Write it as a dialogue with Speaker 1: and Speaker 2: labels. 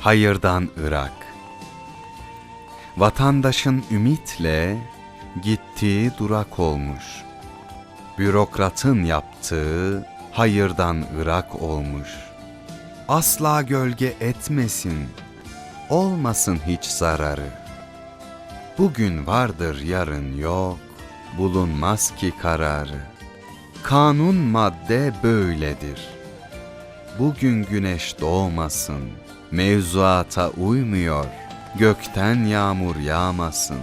Speaker 1: hayırdan Irak. Vatandaşın ümitle gittiği durak olmuş. Bürokratın yaptığı hayırdan Irak olmuş. Asla gölge etmesin, olmasın hiç zararı. Bugün vardır yarın yok, bulunmaz ki kararı. Kanun madde böyledir. Bugün güneş doğmasın, mevzuata uymuyor, gökten yağmur yağmasın.